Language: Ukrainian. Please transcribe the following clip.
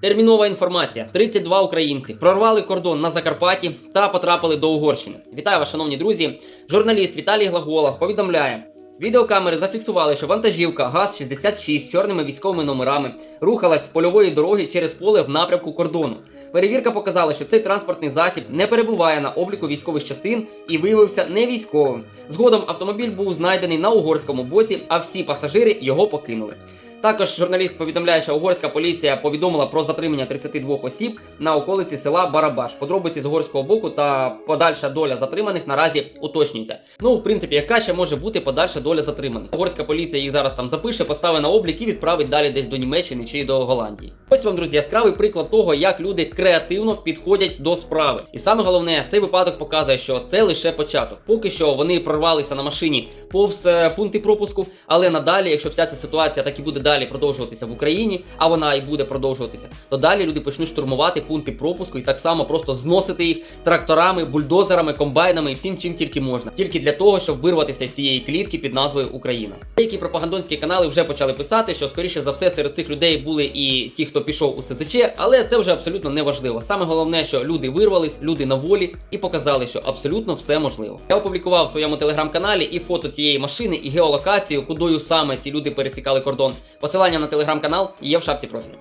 Термінова інформація: 32 українці прорвали кордон на Закарпатті та потрапили до Угорщини. Вітаю вас, шановні друзі. Журналіст Віталій Глагола повідомляє. Відеокамери зафіксували, що вантажівка ГАЗ-66 з чорними військовими номерами рухалась з польової дороги через поле в напрямку кордону. Перевірка показала, що цей транспортний засіб не перебуває на обліку військових частин і виявився не військовим. Згодом автомобіль був знайдений на угорському боці, а всі пасажири його покинули. Також журналіст повідомляє, що угорська поліція повідомила про затримання 32 осіб на околиці села Барабаш. Подробиці з угорського боку та подальша доля затриманих наразі уточнюється. Ну, в принципі, яка ще може бути подальша доля затриманих? Угорська поліція їх зараз там запише, поставить на облік і відправить далі десь до Німеччини чи до Голландії. Ось вам, друзі, яскравий приклад того, як люди креативно підходять до справи. І саме головне, цей випадок показує, що це лише початок. Поки що вони прорвалися на машині повз е, пункти пропуску, але надалі, якщо вся ця ситуація так і буде далі продовжуватися в Україні, а вона і буде продовжуватися, то далі люди почнуть штурмувати пункти пропуску і так само просто зносити їх тракторами, бульдозерами, комбайнами і всім чим тільки можна, тільки для того, щоб вирватися з цієї клітки під назвою Україна. Деякі пропагандонські канали вже почали писати, що скоріше за все серед цих людей були і ті, хто пішов у СЗЧ, але це вже абсолютно не важливо. Саме головне, що люди вирвались, люди на волі і показали, що абсолютно все можливо. Я опублікував в своєму телеграм-каналі і фото цієї машини, і геолокацію, кудою саме ці люди пересікали кордон. Посилання на телеграм-канал є в шапці профілю.